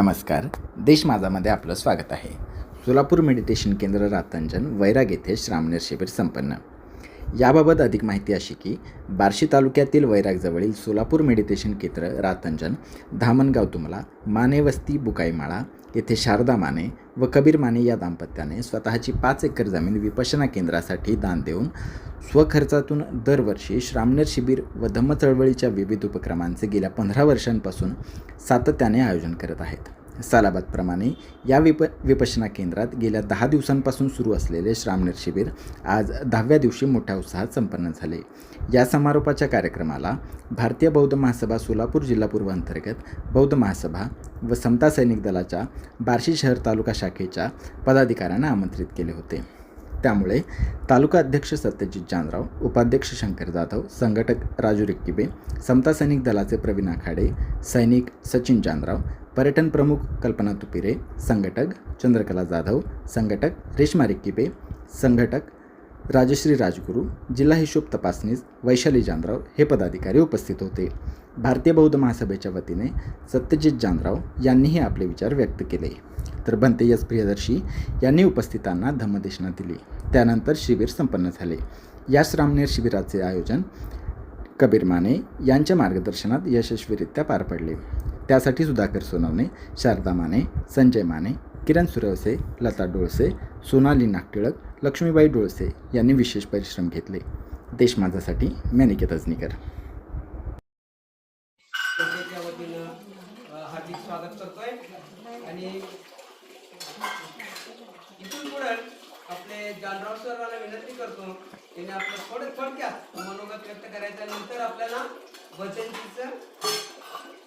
नमस्कार. देश माझामध्ये आपलं स्वागत आहे. सोलापूर मेडिटेशन केंद्र रातंजन वैराग येथे श्रामणेर शिबिर संपन्न. याबाबत अधिक माहिती अशी की बार्शी तालुक्यातील वैरागजवळील सोलापूर मेडिटेशन केंद्र रातंजन धामणगाव तुमला मानेवस्ती बुकाईमाळा येथे शारदा माने व कबीर माने या दाम्पत्याने स्वतःची पाच एकर जमीन विपशना केंद्रासाठी दान देऊन स्वखर्चातून दरवर्षी श्रामनेर शिबिर व धम्म चळवळीच्या विविध उपक्रमांचे गेल्या पंधरा वर्षांपासून सातत्याने आयोजन करत आहेत. सालाबादप्रमाणे या विप विपशना केंद्रात गेल्या दहा दिवसांपासून सुरू असलेले श्रामणेर शिबिर आज दहाव्या दिवशी मोठ्या उत्साहात संपन्न झाले. या समारोपाच्या कार्यक्रमाला भारतीय बौद्ध महासभा सोलापूर जिल्हा पूर्व अंतर्गत बौद्ध महासभा व समता सैनिक दलाच्या बार्शी शहर तालुका शाखेच्या पदाधिकाऱ्यांना आमंत्रित केले होते. त्यामुळे तालुका अध्यक्ष सत्यजित जानराव उपाध्यक्ष शंकर जाधव संघटक राजू रिक्किबे समता सैनिक दलाचे प्रवीण आखाडे सैनिक सचिन जानराव पर्यटन प्रमुख कल्पना तुपिरे संघटक चंद्रकला जाधव संघटक रेश्मा रिक्किबे संघटक राजश्री राजगुरू जिल्हा हिशोब तपासणीस वैशाली जानराव हे पदाधिकारी उपस्थित होते. भारतीय बौद्ध महासभेच्या वतीने सत्यजित जानराव यांनीही आपले विचार व्यक्त केले. तर भंतेयस प्रियदर्शी यांनी उपस्थितांना धम्मदेशना दिली. त्यानंतर शिबिर संपन्न झाले. या श्रामनेर शिबिराचे आयोजन कबीर माने यांच्या मार्गदर्शनात यशस्वीरित्या पार पडले. त्यासाठी सुधाकर सोनवणे शारदा माने संजय माने किरण सुरवसे लता डोळसे सोनाली नागटिळक लक्ष्मीबाई डोळसे यांनी विशेष परिश्रम घेतले. देश माझासाठी अनिकेत अजनीकर हार्दिक स्वागत करतोय. आणि इथून पुढे आपले जानराव सरांना विनंती करतो त्यांनी आपलं थोडं थोडक्यात मनोगत व्यक्त करायच्या नंतर आपल्याला वचनजीचं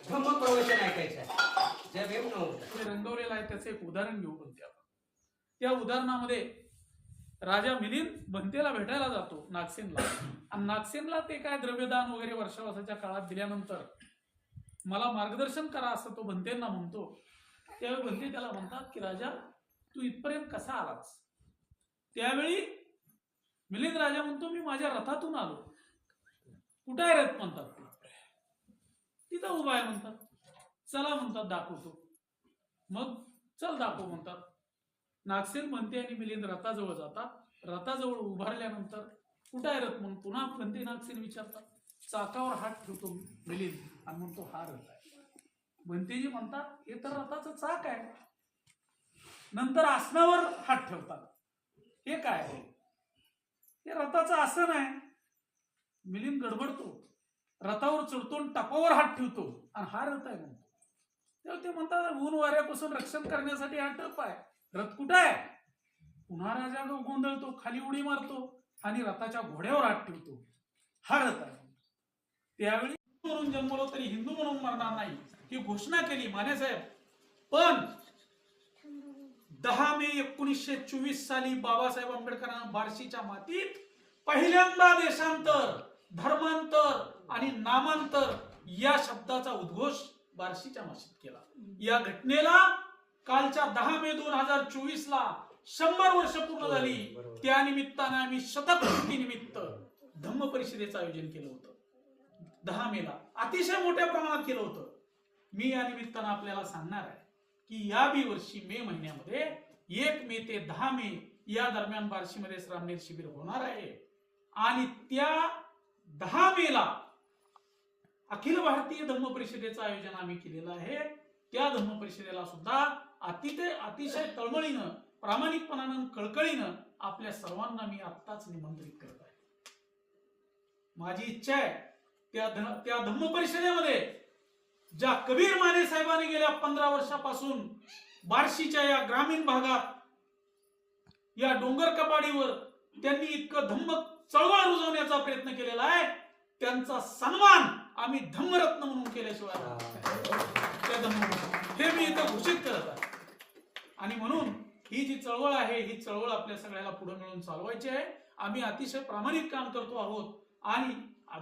धम्म प्रवचन ऐकायचं आहे जय भीम नमोद जे रंगवलेलं आहे त्याचं एक उदाहरण घेऊ बनते आपण त्या उदाहरणामध्ये राजा मिलिंद बनतेला भेटायला जातो नागसेनला आणि नागसेनला ते काय द्रव्यदान वगैरे वर्षावासाच्या काळात दिल्यानंतर मला मार्गदर्शन करा असं तो बनतेंना म्हणतो. त्यावेळी बनते त्याला म्हणतात की राजा तू इथपर्यंत कसा आलास? त्यावेळी मिलिंद राजा म्हणतो मी माझ्या रथातून आलो. कुठे आहे रथ? म्हणतात. तिथं उभा आहे म्हणतात. चला म्हणतात दाखवतो. मग चल दाखव म्हणतात. नागसेन म्हणते आणि मिलिंद रथाजवळ जातात. रथाजवळ उभारल्यानंतर कुठं आहे रथ? म्हणून पुन्हा म्हणते नागसेन विचारतात. चाकावर हात ठेवतो मिलिंद आणि म्हणतो हा रथ आहे. म्हणतेजी म्हणतात हे तर रथाचं चाक आहे. नंतर आसनावर हात ठेवतात. हे काय आहे? हे रथाचं आसन आहे. मिलिंद गडबडतो. रथावर चढतो आणि टपावर हात ठेवतो. आणि हा रथ आहे म्हणतो तेव्हा ते म्हणतात ऊन वाऱ्यापासून रक्षण करण्यासाठी हा टप आहे. रथ कुठं आहे? पुन्हा राजा गोंधळतो खाली उडी मारतो आणि रथाच्या घोड्यावर हात ठेवतो. हा रथ आहे. त्यावेळी म्हणून जन्मलो तरी हिंदू म्हणून मरणार नाही ही घोषणा केली माने साहेब. पण दहा मे एकोणीसशे चोवीस साली बाबासाहेब आंबेडकरांना बार्शीच्या मातीत पहिल्यांदा देशांतर धर्मांतर आणि नामांतर या शब्दाचा उद्घोष बार्शीच्या माशीत केला. या घटनेला कालच्या दहा मे दोन हजार चोवीस ला शंभर वर्ष पूर्ण झाली. त्या निमित्तानं आम्ही शतकपूर्ती निमित्त धम्म परिषदेचं आयोजन केलं होतं. दहा मेला अतिशय मोठ्या प्रमाणात केलं होतं. मी या निमित्तानं आपल्याला सांगणार आहे की या बी वर्षी मे महिन्यामध्ये एक मे ते दहा मे या दरम्यान बार्शीमध्ये श्रामनेर शिबिर होणार आहे. आणि त्या दहा मेला अखिल भारतीय धम्म परिषदेचं आयोजन आम्ही केलेलं आहे. त्या धम्म परिषदेला सुद्धा अतिशय अतिशय तळमळीनं प्रामाणिकपणानं कळकळीनं आपल्या सर्वांना मी आत्ताच निमंत्रित करत आहे. माझी इच्छा आहे त्या ध- त्या धम्म परिषदेमध्ये ज्या कबीर माने साहेबांनी गेल्या पंधरा वर्षापासून बार्शीच्या या ग्रामीण भागात या डोंगर कपाडीवर त्यांनी इतकं धम्म चळवळ रुजवण्याचा प्रयत्न केलेला आहे त्यांचा सन्मान आम्ही धम्मरत्न म्हणून केल्याशिवाय त्या धम्म हे मी इथं घोषित करत आहे. आणि म्हणून ही जी चळवळ आहे ही चळवळ आपल्या सगळ्याला पुढे मिळून चालवायची आहे. आम्ही अतिशय प्रामाणिक काम करतो आहोत. आणि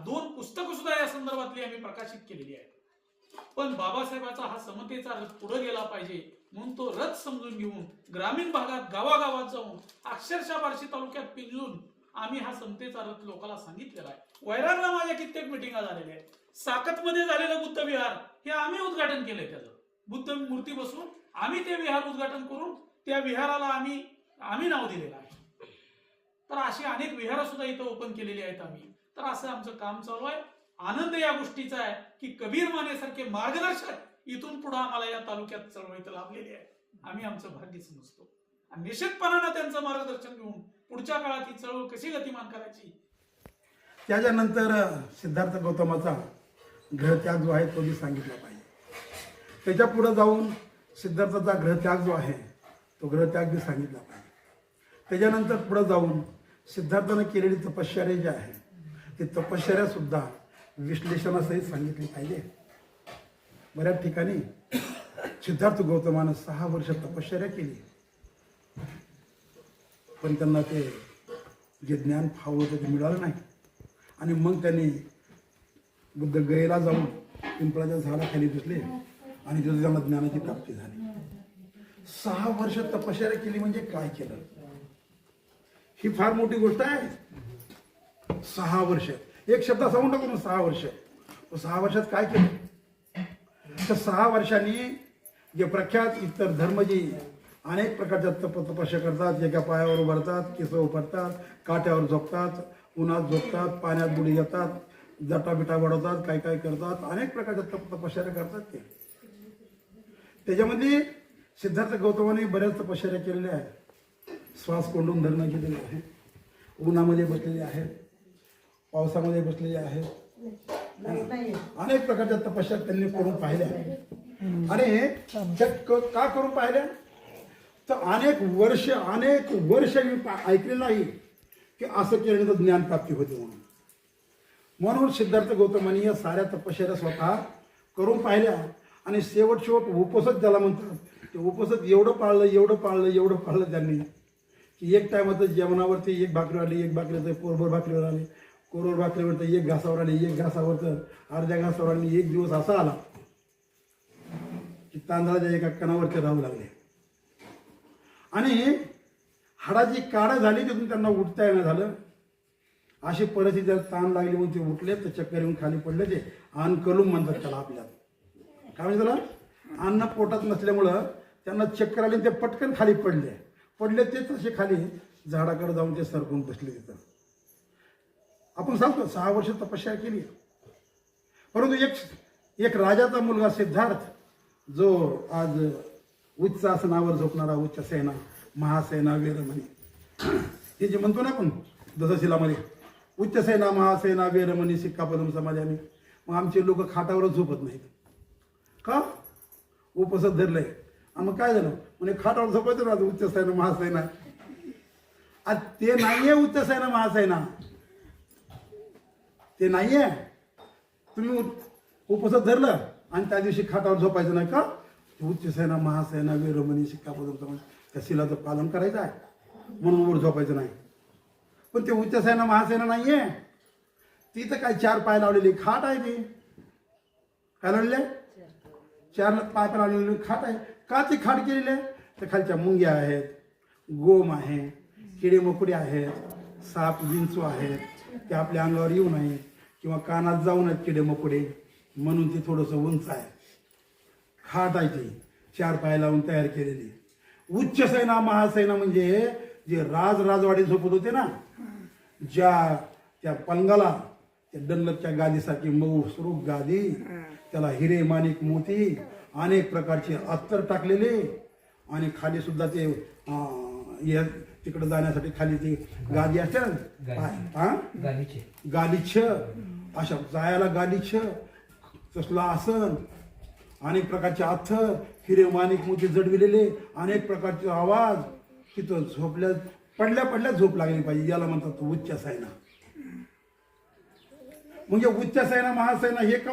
दोन पुस्तकं सुद्धा या संदर्भातली आम्ही प्रकाशित केलेली आहेत. पण बाबासाहेबाचा हा समतेचा रथ पुढे गेला पाहिजे म्हणून तो रथ समजून घेऊन ग्रामीण भागात गावागावात जाऊन अक्षरशः बार्शी तालुक्यात पिंजून आम्ही हा समतेचा रथ लोकांना सांगितलेला आहे. वैरागला माझ्या कित्येक मिटिंगा झालेल्या आहेत. साकत मध्ये झालेलं बुद्धविहार हे आम्ही उद्घाटन केलंय त्याचं. बुद्ध मूर्ती बसून आम्ही ते विहार उद्घाटन करून त्या विहाराला आम्ही आम्ही नाव दिलेलं आहे. तर अशी अनेक विहार सुद्धा इथं ओपन केलेली आहेत आम्ही. तर असं आमचं काम चालू आहे. आनंद या गोष्टीचा आहे की कबीर मानेसारखे मार्गदर्शक इथून पुढे आम्हाला या तालुक्यात चळवळीत लाभलेले आहे. आम्ही आमचं भाग्य समजतो. आणि निश्चितपणानं त्यांचं मार्गदर्शन घेऊन पुढच्या काळात ही चळवळ कशी गतिमान करायची? त्याच्यानंतर सिद्धार्थ गौतमाचा ग्रहत्याग जो आहे तो मी सांगितला पाहिजे. त्याच्या पुढं जाऊन सिद्धार्थाचा ग्रहत्याग जो आहे तो ग्रहत्याग मी सांगितला पाहिजे. त्याच्यानंतर पुढं जाऊन सिद्धार्थानं केलेली तपश्चर्या जी आहे ती तपश्चर्यासुद्धा विश्लेषणासहित सांगितली पाहिजे. बऱ्याच ठिकाणी सिद्धार्थ गौतमानं सहा वर्ष तपश्चर्या केली. पण त्यांना ते जे ज्ञान फावं होतं ते मिळालं नाही. आणि मग त्यांनी गयेला जाऊन पिंपळाच्या झाडाखाली दिसले आणि तिथं त्यांना ज्ञानाची प्राप्ती झाली. सहा वर्ष तपश्चर्या केली म्हणजे काय केलं? ही फार मोठी गोष्ट आहे. सहा वर्ष. एक शब्द सांगून टाकू ना सहा वर्ष. सहा वर्षात काय केलं? तर सहा वर्षांनी जे प्रख्यात इतर धर्मजी अनेक प्रकारच्या तप तपस्या करतात. एका पायावर उभारतात केस उपरतात काट्यावर झोपतात उन्हात झोपतात पाण्यात बुडी जातात. जटाबिटा वाढवतात काय काय करतात अनेक प्रकारच्या तप तपश्चर्या करतात ते. त्याच्यामध्ये सिद्धार्थ गौतमाने बऱ्याच तपश्चर्या केलेल्या आहेत. श्वास कोंडून धरणं केलेले आहे. उन्हामध्ये बसलेले आहेत. पावसामध्ये बसलेले आहेत. अनेक प्रकारच्या तपस्या त्यांनी करून पाहिल्या. आणि त्या का करून पाहिल्या? तर अनेक वर्ष अनेक वर्ष मी ऐकले नाही की असं केल्यानंतर ज्ञान प्राप्ती होते म्हणून. म्हणून सिद्धार्थ गौतमांनी या साऱ्या तपश्चर्या स्वतः करून पाहिल्या. आणि शेवट शेवट उपसत ज्याला म्हणतात ते उपसत एवढं पाळलं एवढं पाळलं एवढं पाळलं त्यांनी की एक टायमात जेवणावरती एक भाकरी आली एक भाकरीचं कोरभर भाकरीवर आली कोरभर भाकरीवर एक घासावर आली एक घासावर तर अर्ध्या घासावर आली एक दिवस असा आला की तांदळाच्या एका कणावर ते राहू लागले. आणि हाडाची काढं झाली तिथून त्यांना उठता येणं झालं. अशी परिस्थिती जर ताण लागली म्हणून ते उठले तर चक्कर येऊन खाली पडले ते. अन्न कलूम म्हणतात त्याला आपल्यात काय म्हणजे त्याला? अन्न पोटात नसल्यामुळं त्यांना चक्कर आली ते पटकन खाली पडले. पडले ते तसे खाली झाडाकडे जाऊन ते सरकून बसले तिथं. आपण सांगतो सहा वर्ष तपस्या केली. परंतु एक एक राजाचा मुलगा सिद्धार्थ जो आज उच्च आसनावर झोपणारा उच्च सेना महासेना वीरमणी. हे जे म्हणतो ना आपण दशशिलामध्ये उच्च सेना महासेना वीरमणी सिक्कापदम समाजाने मग आमचे लोक खाटावरच झोपत नाहीत. का? उपसत धरलंय. मग काय झालं? म्हणजे खाटावर झोपायचं ना उच्च सेना महासेना. आज ते नाहीये उच्च सेना महासेना. ते नाहीये. तुम्ही उपसत धरलं आणि त्या दिवशी खाटावर झोपायचं नाही का? उच्च सेना महासेना वीरमणी सिक्कापदम समाज त्या शिलाचं पालन करायचं आहे. म्हणून वर झोपायचं नाही. पण ते उच्च सेना महासेना नाहीये. ती तर काय चार पाय लावलेली खाट आहे ती. काय लावलेले? चार पाय लावलेली खाट आहे. का ती खाट केलेली? आहे तर खालच्या मुंग्या आहेत गोम आहे किडे मकुडे आहेत साप विंचू आहेत. ते आपल्या अंगावर येऊ नये किंवा कानात जाऊ नयेत किडे मकुडे. म्हणून ती थोडंसं उंच आहे. खाट आहे ती. चार पाय लावून तयार केलेली. उच्च सेना महासेना म्हणजे जे राज राजवाडी झोपत होते ना ज्या त्या पलंगाला त्या डल्लकच्या गादीसारखी मऊ सुरूप गादी त्याला हिरे माणिक मोती अनेक प्रकारचे अत्तर टाकलेले आणि खाली सुद्धा ते तिकडे जाण्यासाठी खाली ती गादी असते हा? गालिच्छ अशा जायला गालिच्छ तसलं आसन अनेक प्रकारचे अथर हिरे माणिक मोती जडविलेले अनेक प्रकारचे आवाज. तिथं झोपल्या पडल्या पडल्या झोप लागली पाहिजे याला म्हणतात उच्च सैना म्हणजे उच्च सैना महासेना हे कम